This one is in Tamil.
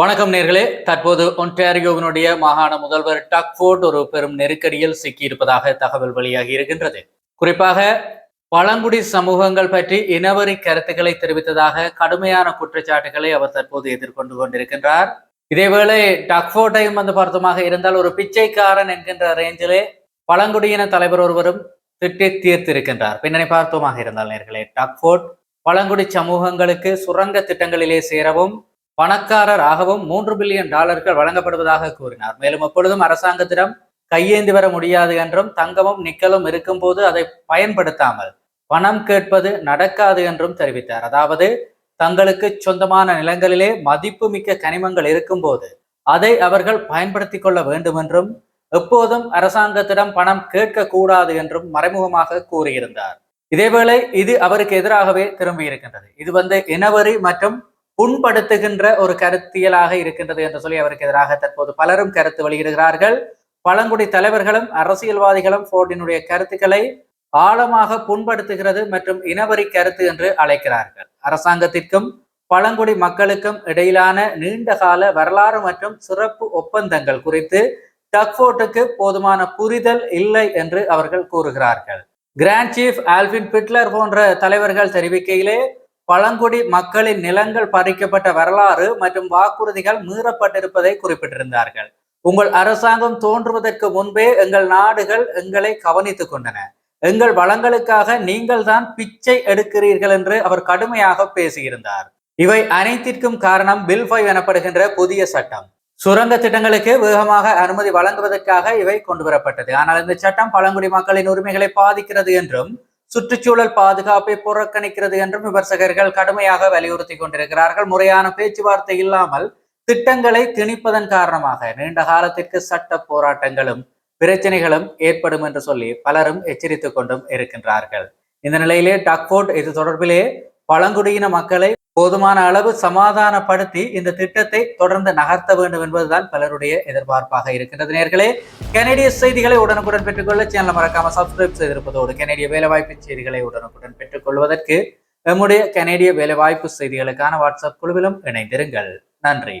வணக்கம் நேர்களே. தற்போது ஒன்டாரியோவினுடைய மாகாண முதல்வர் டக்ஃபோர்ட் ஒரு பெரும் நெருக்கடியில் சிக்கியிருப்பதாக தகவல் வெளியாகி இருக்கின்றது. குறிப்பாக பழங்குடி சமூகங்கள் பற்றி இனவரி கருத்துக்களை தெரிவித்ததாக கடுமையான குற்றச்சாட்டுகளை அவர் தற்போது எதிர்கொண்டு கொண்டிருக்கின்றார். இதேவேளை டக்ஃபோர்டையும் வந்து பார்த்தமாக இருந்தால் ஒரு பிச்சைக்காரன் என்கின்ற ரேஞ்சிலே பழங்குடியின தலைவர் ஒருவரும் திட்டி தீர்த்திருக்கின்றார். பின்னணி பார்த்தோமாக இருந்தால் நேர்களே டக்ஃபோர்ட் பழங்குடி சமூகங்களுக்கு சுரங்க திட்டங்களிலே சேரவும் பணக்காரர் ஆகவும் மூன்று பில்லியன் டாலர்கள் வழங்கப்படுவதாக கூறினார். மேலும் எப்பொழுதும் அரசாங்கத்திடம் கையேந்தி வர முடியாது என்றும் தங்கமும் நிக்கலும் இருக்கும்போது அதை பயன்படுத்தாமல் பணம் கேட்பது நடக்காது என்றும் தெரிவித்தார். அதாவது தங்களுக்கு சொந்தமான நிலங்களிலே மதிப்புமிக்க கனிமங்கள் இருக்கும்போது அதை அவர்கள் பயன்படுத்தி கொள்ள வேண்டும் என்றும் எப்போதும் அரசாங்கத்திடம் பணம் கேட்க கூடாது என்றும் மறைமுகமாக கூறியிருந்தார். இதேவேளை இது அவருக்கு எதிராகவே திரும்பியிருக்கின்றது. இது வந்து இனவரி மற்றும் புண்படுத்துகின்ற ஒரு கருத்தியலாக இருக்கின்றது என்று சொல்லி அவருக்கு எதிராக தற்போது பலரும் கருத்து வெளியிடுகிறார்கள். பழங்குடி தலைவர்களும் அரசியல்வாதிகளும் போர்டினுடைய கருத்துக்களை ஆழமாக புண்படுத்துகிறது மற்றும் இனவரி கருத்து என்று அழைக்கிறார்கள். அரசாங்கத்திற்கும் பழங்குடி மக்களுக்கும் இடையிலான நீண்டகால வரலாறு மற்றும் சிறப்பு ஒப்பந்தங்கள் குறித்து டக்ஃபோர்ட்டுக்கு போதுமான புரிதல் இல்லை என்று அவர்கள் கூறுகிறார்கள். கிராண்ட் சீஃப் ஆல்வின் பிட்லர் போன்ற தலைவர்கள் தெரிவிக்கையிலே பழங்குடி மக்களின் நிலங்கள் பறிக்கப்பட்ட வரலாறு மற்றும் வாக்குறுதிகள் மீறப்பட்டிருப்பதை குறிப்பிட்டிருந்தார்கள். உங்கள் அரசாங்கம் தோன்றுவதற்கு முன்பே எங்கள் நாடுகள் எங்களை கவனித்துக் கொண்டன. எங்கள் வளங்களுக்காக நீங்கள் தான் பிச்சை எடுக்கிறீர்கள் என்று அவர் கடுமையாக பேசியிருந்தார். இவை அனைத்திற்கும் காரணம் பில் ஃபைவ் எனப்படுகின்ற புதிய சட்டம். சுரங்க திட்டங்களுக்கு வேகமாக அனுமதி வழங்குவதற்காக இவை கொண்டு வரப்பட்டது ஆனால் இந்த சட்டம் பழங்குடி மக்களின் உரிமைகளை பாதிக்கிறது என்றும் சுற்றுச்சூழல் பாதுகாப்பை புறக்கணிக்கிறது என்றும் விமர்சகர்கள் கடுமையாக வலியுறுத்தி கொண்டிருக்கிறார்கள். முறையான பேச்சுவார்த்தை இல்லாமல் திட்டங்களை திணிப்பதன் காரணமாக நீண்ட காலத்திற்கு சட்ட போராட்டங்களும் பிரச்சனைகளும் ஏற்படும் என்று சொல்லி பலரும் எச்சரித்துக் கொண்டும் இருக்கின்றார்கள். இந்த நிலையிலே டக்ஃபோர்ட் இது தொடர்பிலே பழங்குடியின மக்களை போதுமான அளவு சமாதானப்படுத்தி இந்த திட்டத்தை தொடர்ந்து நகர்த்த வேண்டும் என்பதுதான் பலருடைய எதிர்பார்ப்பாக இருக்கின்றது நேர்களே. கனடிய செய்திகளை உடனுக்குடன் பெற்றுக்கொள்ள சேனலை மறக்காம சப்ஸ்கிரைப் செய்திருப்பதோடு கனடிய வேலைவாய்ப்பு செய்திகளை உடனுக்குடன் பெற்றுக்கொள்வதற்கு நம்முடைய கனடிய வேலைவாய்ப்பு செய்திகளுக்கான வாட்ஸ்அப் குழுவிலும் இணைந்திருங்கள். நன்றி.